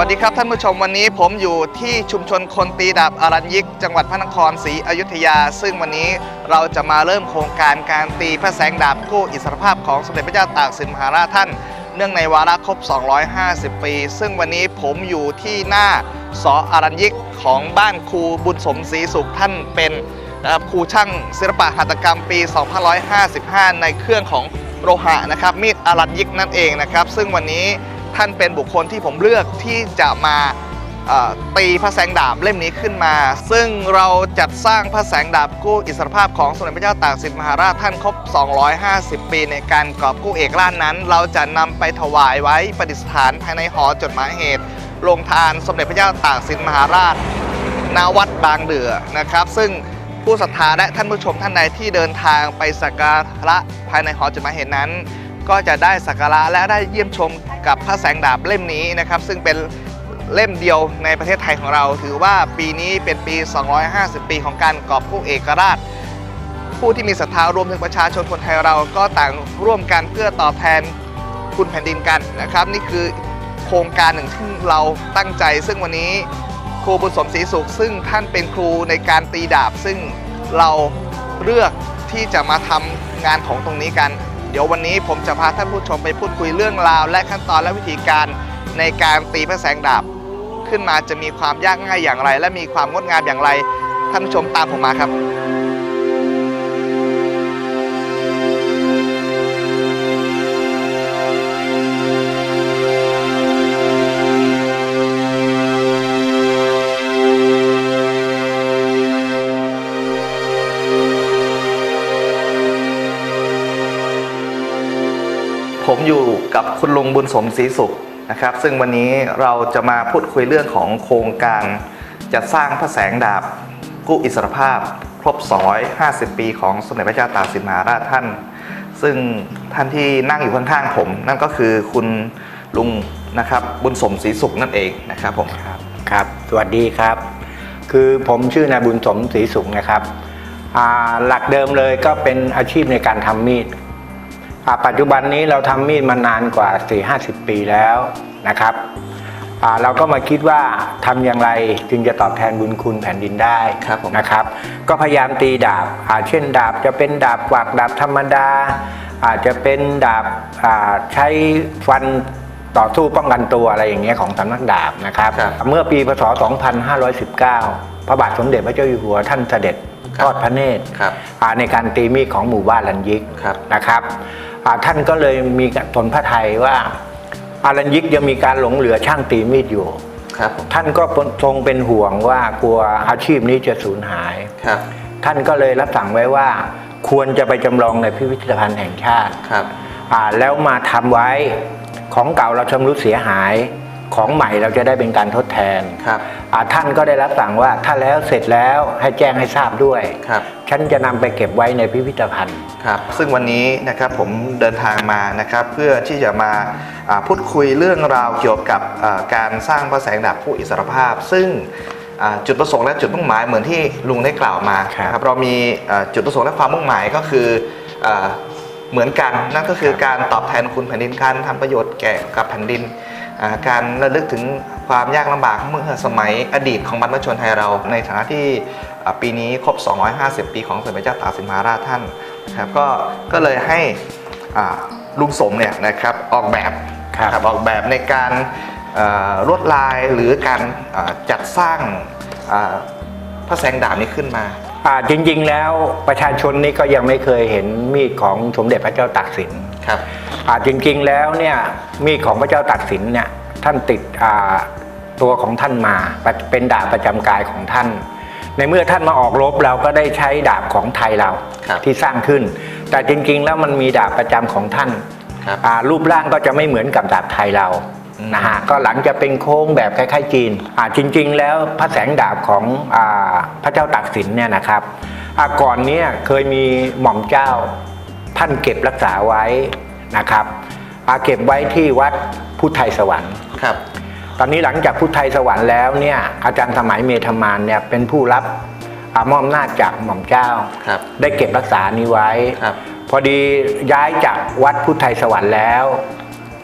วัสดีครับท่านผู้ชมวันนี้ผมอยู่ที่ชุมชนคนตีดาบอารัญยิก จังหวัดพระนครศรีอยุธยา ซึ่งวันนี้เราจะมาเริ่มโครงการการตีพระแสงดาบกู้อิสรภาพของสมเด็จพระเจ้าตากสินมหาราชท่าน เนื่องในวาระครบ 250 ปี ซึ่งวันนี้ผมอยู่ที่หน้าสออารัญยิกของบ้านครูบุญสมศรีสุขท่านเป็นครับครูช่างศิลปะหัตถกรรมปี 2555 ในเครื่องของโลหะนะครับมีดอารัญยิกนั่นเองนะครับ ซึ่งวันนี้ ท่านเป็นบุคคลที่ผมเลือกที่จะมาตีพระแสงดาบเล่มนี้ขึ้นมา ซึ่งเราจัดสร้างพระแสงดาบกู้อิสรภาพของสมเด็จพระเจ้าตากสินมหาราชท่านครบ 250 ปีในการกอบกู้เอกราชนั้น เราจะนำไปถวายไว้ประดิษฐานภายในหอจดหมายเหตุโรงทานสมเด็จพระเจ้าตากสินมหาราชณวัดบางเดือนะครับ ซึ่งผู้ศรัทธาและท่านผู้ชมท่านใดที่เดินทางไปสักการะภายในหอจดหมายเหตุนั้น ก็จะได้สักการะและได้เยี่ยมชมกับพระแสงดาบเล่มนี้นะครับซึ่งเป็นเล่มเดียวในประเทศไทยของเรา ถือว่าปีนี้เป็นปี 250 ปีของการกอบกู้เอกราช ผู้ที่มีศรัทธารวมถึงประชาชนคนไทยเราก็ต่างร่วมกันเพื่อตอบแทนคุณแผ่นดินกันนะครับ นี่คือโครงการหนึ่งที่เราตั้งใจ ซึ่งวันนี้ครูบุญสมศรีสุข ซึ่งท่านเป็นครูในการตีดาบ ซึ่งเราเลือกที่จะมาทำงานของตรงนี้กัน เดี๋ยววันนี้ผมจะพาท่านผู้ชมไปพูดคุยเรื่องราว และขั้นตอนและวิธีการในการตีพระแสงดาบ ขึ้นมาจะมีความยากง่ายอย่างไร และมีความงดงามอย่างไร ท่านผู้ชมตามผมมาครับ ผมอยู่กับคุณลุงบุญสมศรีสุขนะครับ ซึ่งวันนี้เราจะมาพูดคุยเรื่องของโครงการจัดสร้างพระแสงดาบกู้อิสรภาพ ครบ 250 ปีของสมเด็จพระเจ้าตากสินมหาราชท่าน ซึ่งท่านที่นั่งอยู่ข้างๆผม นั่นก็คือคุณลุงนะครับบุญสมศรีสุขนั่นเองนะครับผมครับครับ สวัสดีครับ คือผมชื่อนายบุญสมศรีสุขนะครับหลักเดิมเลยก็เป็นอาชีพในการทำมีด ปัจจุบันนี้เราทำมีดมานานกว่า 4-50 ปีแล้วนะครับอ่าเราก็มาคิดว่าทำอย่างไรจึงจะตอบแทนบุญคุณแผ่นดินได้ครับผมนะครับ ก็พยายามตีดาบอ่าเช่นดาบจะเป็นดาบกวักดาบธรรมดา อาจจะเป็นดาบอ่าใช้ฟันต่อสู้ป้องกันตัวอะไรอย่างเงี้ยของสำนักดาบนะครับครับเมื่อปีพศ 2519 พระบาทสมเด็จพระเจ้าอยู่หัวท่านเสด็จครับทอดพระเนตรครับอ่าในการตีมีดของหมู่บ้านลันยิกครับนะครับอ่า ท่านก็เลยมีทนพระไทยว่าอารันยิกยังมีการหลงเหลือช่างตีมีดอยู่ครับผมท่านก็ทรงเป็นห่วงว่ากลัวอาชีพนี้จะสูญหายครับ ท่านก็เลยรับสั่งไว้ว่า ควรจะไปจำลองในพิพิธภัณฑ์แห่งชาติครับอ่าแล้วมาทำไว้ของเก่าเราชำรุดเสียหาย ของใหม่เราจะได้เป็นการทดแทนครับอ่าท่านก็ได้รับสั่งว่าถ้าแล้วเสร็จแล้วให้แจ้งให้ทราบด้วยครับฉันจะนำไปเก็บไว้ในพิพิธภัณฑ์ครับซึ่งวันนี้นะครับผมเดินทางมานะครับเพื่อที่จะมาอ่าพูดคุยเรื่องราวเกี่ยวกับอ่าการสร้างพระแสงดาบผู้อิสรภาพ ซึ่งอ่าจุดประสงค์และจุดมุ่งหมายเหมือนที่ลุงได้กล่าวมาครับนะครับเรามีอ่าจุดประสงค์และความมุ่งหมายก็คืออาเหมือนกันนั่นก็คือการตอบแทนคุณแผ่นดินการทำประโยชน์แก่กับแผ่นดินอ่า การระลึกถึงความยากลำบากเมื่อสมัยอดีตของบรรพชนไทยเรา ในฐานะที่อ่าปีนี้ครบ 250 ปีของสมเด็จพระเจ้าตากสินมหาราชท่านนะครับก็ก็เลยให้อ่าลุงสมเนี่ยนะครับออกแบบครับนะครับออกแบบในการเอ่อลวดลายหรือการอ่าจัดสร้างอ่าพระแสงดาบนี้ขึ้นมาอ่าจริงๆแล้วประชาชนนี่ก็ยังไม่เคยเห็นมีดของสมเด็จพระเจ้าตากสิน ครับอ่าจริงๆแล้วเนี่ยมีดของพระเจ้าตากสินเนี่ยท่านติดอ่าตัวของท่านมาเป็นดาบประจำกายของท่าน ในเมื่อท่านมาออกรบเราก็ได้ใช้ดาบของไทยเราครับที่สร้างขึ้น แต่จริงๆแล้วมันมีดาบประจำของท่านครับอ่ารูปร่างก็จะไม่เหมือนกับดาบไทยเราอืมนะฮะก็หลังจะเป็นโค้งแบบคล้ายๆจีนอ่าจริง ๆ แล้วพระแสงดาบของอาพระเจ้าตากสินเนี่ยนะครับอ่าก่อนเนี้เคยมีหม่อมเจ้า ท่านเก็บรักษาไว้นะครับอาเก็บไว้ที่วัดพุทธไทยสวรรค์ครับ ตอนนี้หลังจากพุทธไทยสวรรค์แล้วเนี่ยอาจารย์สมัยเมธมานเนี่ยเป็นผู้รับอามอบอำนาจจากหม่อมเจ้าครับได้เก็บรักษานี้ไว้ครับพอดีย้ายจากวัดพุทธไทยสวรรค์แล้ว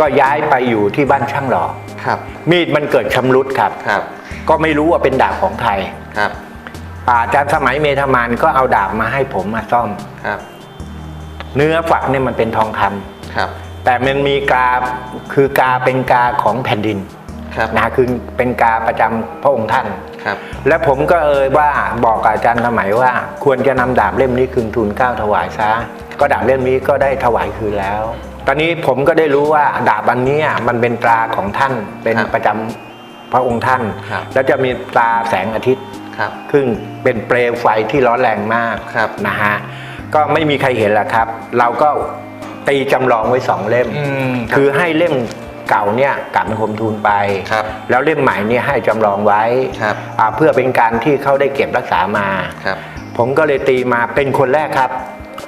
ก็ย้ายไปอยู่ที่บ้านช่างหล่อครับมีดมันเกิดชำรุดครับครับก็ไม่รู้ว่าเป็นดาบของใครครับอาอาจารย์สมัยเมธามานก็เอาดาบมาให้ผมมาซ่อมครับ เนื้อฝักเนี่ยมันเป็นทองคำครับ แต่มันมีกาคือกาเป็นกาของแผ่นดินครับนะคือเป็นกาประจำพระองค์ท่านครับ และผมก็เอ่ยว่าบอกกับอาจารย์สมัยว่า ควรจะนำดาบเล่มนี้คืนทุนเกล้าถวายซะก็ดาบเล่มนี้ก็ได้ถวายคืนแล้ว ตอนนี้ผมก็ได้รู้ว่าดาบอันเนี้ยมันเป็นตราของท่านเป็นครับประจำพระองค์ท่านครับแล้วจะมีตราแสงอาทิตย์ครับซึ่งเป็นเปลวไฟที่ร้อนแรงมากครับนะฮะ ก็ไม่มีใครเห็นแหละครับ เราก็ตีจำลองไว้สองเล่ม อืมคือให้เล่มเก่าเนี่ยกลับมาคมทูลไป ครับแล้วเล่มใหม่เนี่ยให้จำลองไว้ครับ อ่าเพื่อเป็นการที่เขาได้เก็บรักษามา ครับ ผมก็เลยตีมาเป็นคนแรกครับ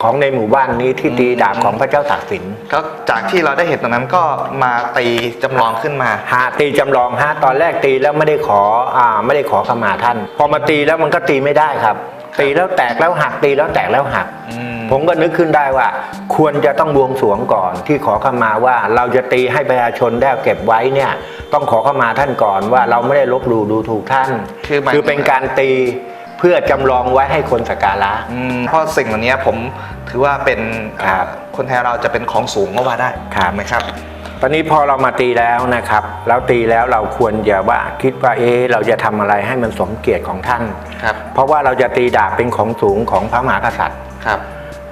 ของในหมู่บ้านนี้ที่ตีดาบของพระเจ้าตากสิน ก็จากที่เราได้เห็นตรงนั้นก็มาตีจำลองขึ้นมาหาตีจำลองฮะตอนแรกตีแล้วไม่ได้ขออ่าไม่ได้ขอขมาท่าน พอมาตีแล้วมันก็ตีไม่ได้ครับ ตีแล้วแตกแล้วหักตีแล้วแตกแล้วหักอืมผมก็นึกขึ้นได้ว่า ควรจะต้องบวงสรวงก่อนที่ขอขมาว่าเราจะตีให้ประชาชนได้เก็บไว้เนี่ย ต้องขอขมาท่านก่อนว่าเราไม่ได้ลบหลู่ดูถูกท่าน คือหมาย คือเป็นการตีเพื่อจำลองไว้ให้คนสักการะ อืมเพราะสิ่งเหล่านี้ผมถือว่าเป็นครับอ่าคนไทยเราจะเป็นของสูงก็ว่าได้ครับไหมครับต อนนี้พอเรามาตีแล้วนะครับ แล้วตีแล้วเราควรจะว่าคิดว่าเอ๊ะเราจะทำอะไรให้มันสมเกียรติของท่านครับเพราะว่าเราจะตีดาบเป็นของสูงของพระมหากษัตริย์ครับ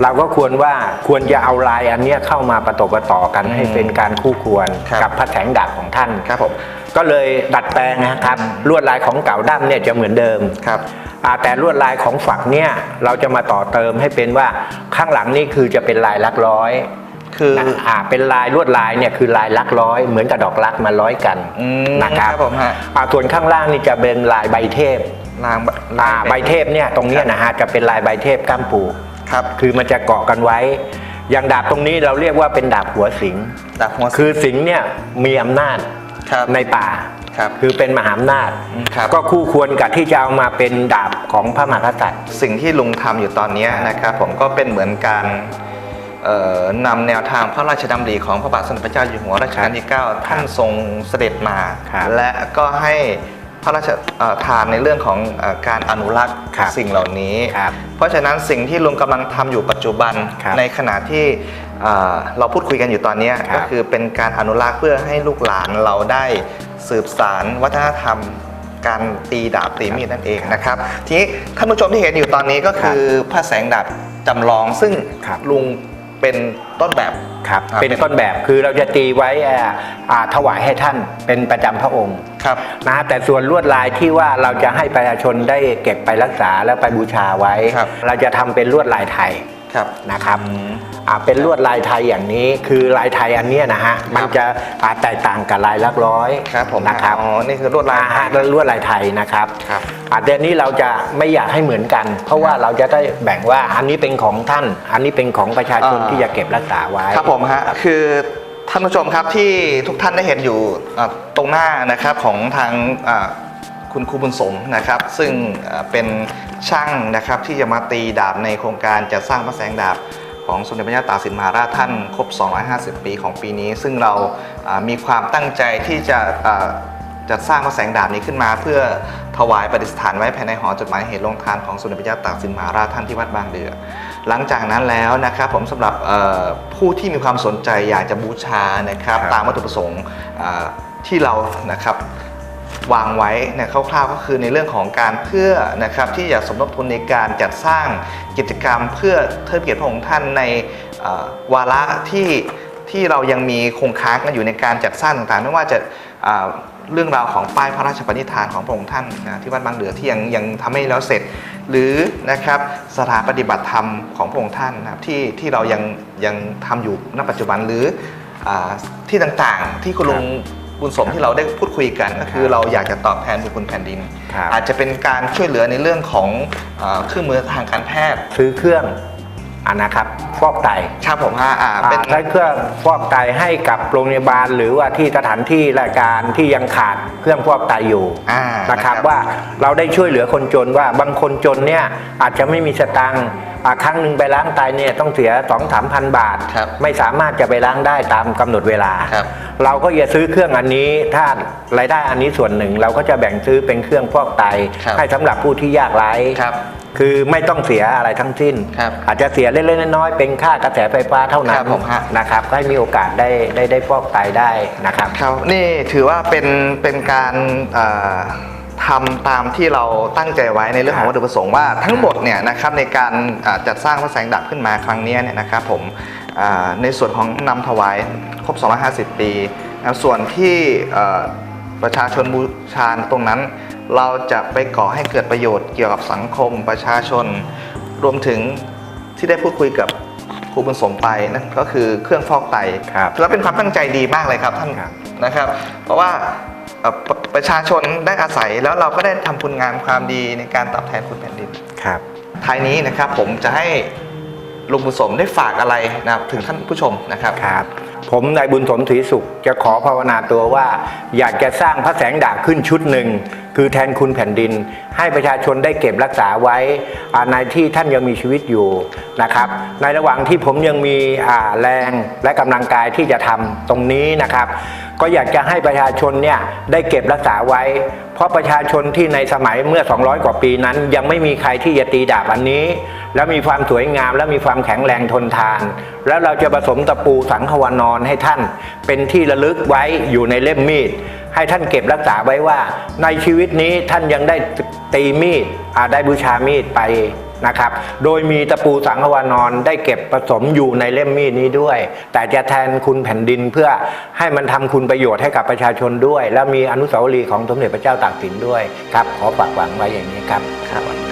เราก็ควรว่าควรจะเอาลายอันเนี้ยเข้ามาประตบประต่อกันอืมให้เป็นการคู่ควรครับกับพระแสงดาบของท่านครับผมก็เลยดัดแปลงนะครับลวดลายของเก่าด้ามเนี่ยจะเหมือนเดิมครับอ่าแต่ลวดลายของฝักเนี่ยเราจะมาต่อเติมให้เป็นว่าข้างหลังนี่คือจะเป็นลายลักร้อย คือนะอ่าเป็นลายลวดลายเนี่ยคือลายลักร้อยเหมือนกับดอกลักมาร้อยกันอืมนะครับครับผมฮะ อ่าส่วนข้างล่างนี่จะเป็นลายใบเทพลางอ่าใบเทพเนี่ยตรงเนี้ยนะฮะจะเป็นลายใบเทพก้ามปู ครับคือมันจะเกาะกันไว้ อย่างดาบตรงนี้เราเรียกว่าเป็นดาบหัวสิง ดาบหัวคือสิงห์เนี่ยมีอำนาจครับ ในป่าครับคือเป็นมหาอำนาจอืมครับ ก็คู่ควรกับที่จะเอามาเป็นดาบของพระมหากษัตริย์ สิ่งที่ลุงทำอยู่ตอนนี้นะครับ ผมก็เป็นเหมือนการเอ่อ นำแนวทางพระราชดำริของพระบาทสมเด็จพระเจ้าอยู่หัวรัชกาลที่ 9 ท่านทรงเสด็จมาครับและก็ให้พระราชเอ่อทานในเรื่องของเออการอนุรักษ์ครับสิ่งเหล่านี้ครับเพราะฉะนั้นสิ่งที่ลุงกำลังทำอยู่ปัจจุบันครับในขณะที่เอ่อเราพูดคุยกันอยู่ตอนนี้ครับก็คือเป็นการอนุรักษ์เพื่อให้ลูกหลานเราได้สืบสารวัฒนธรรมการตีดาบตีมีดนั่นเองนะครับ ทีนี้ท่านผู้ชมที่เห็นอยู่ตอนนี้ก็คือพระแสงดาบจำลองซึ่งครับลุง เป็นต้นแบบครับอ่าเป็นต้นแบบคือเราจะตีไว้อ่าอ่าถวายให้ท่านเป็นประจำพระองค์ครับ นะฮะแต่ส่วนลวดลายที่ว่าเราจะให้ประชาชนได้เก็บไปรักษาแล้วไปบูชาไว้ ครับ เราจะทำเป็นลวดลายไทยครับนะครับ อืมอ่า เป็นลวดลายไทยอย่างนี้ คือลายไทยอันเนี้ยนะฮะมันจะอ่าแตกต่างกับลายลักร้อยครับผมนะครับอ๋อนี่คือลวดลายอ่ฮะลวดลายไทยนะครับครับอ่าเดี๋ยวนี้เราจะไม่อยากให้เหมือนกัน เพราะว่าเราจะได้แบ่งว่าอันนี้เป็นของท่าน อันนี้เป็นของประชาชนอ่าที่จะเก็บรักษาไว้ครับผมฮะคือท่านผู้ชมครับที่ทุกท่านได้เห็นอยู่อะตรงหน้านะครับของทางอ่าคุณครูบุญสมนะครับ ซึ่งอ่าเป็นช่างนะครับที่จะมาตีดาบในโครงการจัดสร้างพระแสงดาบ ของสมเด็จพระเจ้าตากสินมหาราชท่านครบ 250 ปีของปีนี้ ซึ่งเรามีความตั้งใจที่จะจัดสร้างพระแสงดาบนี้ขึ้นมา เพื่อถวายประดิษฐานไว้ภายในหอจดหมายเหตุลงทานของสมเด็จพระเจ้าตากสินมหาราชท่านที่วัดบางเดือ หลังจากนั้นแล้วนะครับผมสำหรับผู้ที่มีความสนใจอยากจะบูชานะครับรบตามวัตถุประสงค์ที่เรานะครับ วางไว้เนะคร่าวๆก็คือในเรื่องของการเพื่อนะครับที่จะสมทบทุนในการจัดสร้างกิจกรรม เพื่อเทิดเกียรติพระองค์ท่านในวาระที่ที่เรายังมีคงค้างกันอยู่ในการจัดสร้างต่างๆไม่ว่าจะเรื่องราวของป้ายพระราชปณิธานของพระองค์ท่านนะที่วัดบางเดือที่ยังยังทำไม่แล้วเสร็จ หรือนะครับสถานปฏิบัติธรรมของพระองค์ท่านนะครับที่ที่เรายังยังทำอยู่ณปัจจุบันหรืออที่ต่างๆ ที่คุณลุง บุญสมที่เราได้พูดคุยกัน ก็คือเราอยากจะตอบแทนบุญคุณแผ่นดินครับอาจจะเป็นการช่วยเหลือในเรื่องของอาเครื่องมือทางการแพทย์ ซื้อเครื่อง อ่านะครับฟอกไตครับผมฮะอ่าอ่าเป็นใช้เครื่องฟอกไตให้กับโรงพยาบาล หรือว่าที่สถานที่รายการที่ยังขาดเครื่องฟอกไตอยู่อ่านะครับนะครับว่าเราได้ช่วยเหลือคนจนว่าบางคนจนเนี่ยอาจจะไม่มีสตังค์อ่าครั้งหนึ่งไปล้างไตเนี่ยต้องเสีย2องสามพันบาทครับไม่สามารถจะไปล้างได้ตามกำหนดเวลาครับเราก็จะซื้อเครื่องอันนี้ถ้ารายได้อันนี้ส่วนหนึ่ง เราก็จะแบ่งซื้อเป็นเครื่องฟอกไตครับให้สำหรับผู้ที่ยากไร้ ครับคือไม่ต้องเสียอะไรทั้งสิ้นครับอาจจะเสียเล็กๆน้อยๆเป็นค่ากระแสไฟฟ้าเท่านั้ครันบผมฮะนะครับก็ให้มีโอกาสได้ได้ได้ฟอกไตได้นะครับครับนี่ถือว่าเป็นเป็นการเอ่อทำตามที่เราตั้งใจไว้ในเรื่องของครับวัตถุประสงค์ว่าทั้งหมดเนี่ยนะครับในการอ่าจัดสร้างพระแสงดับขึ้นมาครั้งนี้เนี่ยนะครับผมอ่าในส่วนของนำถวายครบ 250 ปีนะครับส่วนที่เอ่อประชาชนบูชาตรงนั้น เราจะไปก่อให้เกิดประโยชน์เกี่ยวกับสังคมประชาชน รวมถึงที่ได้พูดคุยกับครูบุญสมไปนั่นก็คือเครื่องฟอกไตครับแล้วเป็นความตั้งใจดีมากเลยครับท่านครับนะครับ เพราะว่าเอ่อประประชาชนได้อาศัยแล้วเราก็ได้ทำคุณงามความดีในการตอบแทนคุณแผ่นดินครับท้ายนี้นะครับผมจะให้ลุงบุญสมได้ฝากอะไรนะครับถึงท่านผู้ชมนะครับครับ ผมนายบุญสมศรีสุข จะขอภาวนาตัวว่า อยากจะสร้างพระแสงดาบขึ้นชุดหนึ่ง คือแทนคุณแผ่นดิน ให้ประชาชนได้เก็บรักษาไว้ในที่ท่านยังมีชีวิตอยู่นะครับ ในระหว่างที่ผมยังมีแรงและกำลังกายที่จะทำตรงนี้นะครับ ก็อยากจะให้ประชาชนเนี่ยได้เก็บรักษาไว้ ราะประชาชนที่ในสมัยเมื่อ 200 กว่าปีนั้น ยังไม่มีใครที่จะตีดาบอันนี้ แล้วมีความสวยงาม และมีความแข็งแรงทนทาน แล้วเราจะผสมตะปูสังขวานอนให้ท่าน เป็นที่ระลึกไว้อยู่ในเล่มมีด ให้ท่านเก็บรักษาไว้ว่า ในชีวิตนี้ท่านยังได้ตีมีดอาจได้บูชามีดไป นะครับ โดยมีตะปูสังขวานอนได้เก็บผสมอยู่ในเล่มมีดนี้ด้วย แต่จะแทนคุณแผ่นดินเพื่อให้มันทำคุณประโยชน์ให้กับประชาชนด้วย และมีอนุสาวรีย์ของสมเด็จพระเจ้าตากสินด้วยครับ ขอฝากหวังไว้อย่างนี้ครับครับ